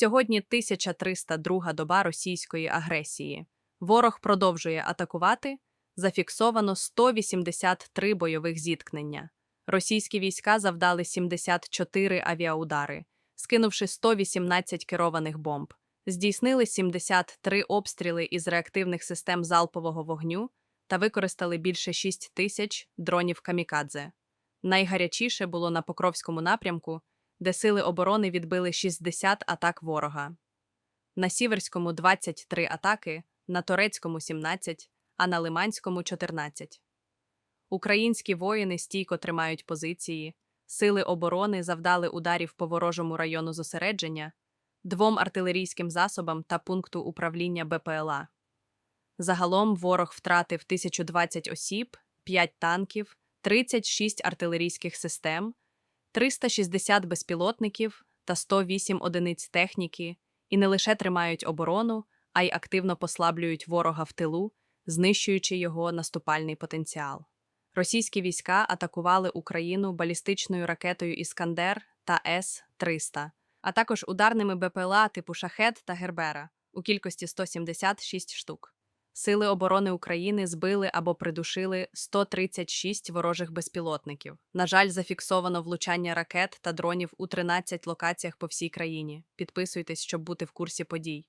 Сьогодні 1302 доба російської агресії. Ворог продовжує атакувати. Зафіксовано 183 бойових зіткнення. Російські війська завдали 74 авіаудари, скинувши 118 керованих бомб. Здійснили 73 обстріли із реактивних систем залпового вогню та використали більше 6 тисяч дронів камікадзе. Найгарячіше було на Покровському напрямку, де сили оборони відбили 60 атак ворога. На Сіверському 23 атаки, на Торецькому 17, а на Лиманському 14. Українські воїни стійко тримають позиції, сили оборони завдали ударів по ворожому району зосередження, двом артилерійським засобам та пункту управління БПЛА. Загалом ворог втратив 1020 осіб, 5 танків, 36 артилерійських систем, 360 безпілотників та 108 одиниць техніки і не лише тримають оборону, а й активно послаблюють ворога в тилу, знищуючи його наступальний потенціал. Російські війська атакували Україну балістичною ракетою Іскандер та С-300, а також ударними БПЛА типу Шахет та Гербера у кількості 176 штук. Сили оборони України збили або придушили 136 ворожих безпілотників. На жаль, зафіксовано влучання ракет та дронів у 13 локаціях по всій країні. Підписуйтесь, щоб бути в курсі подій.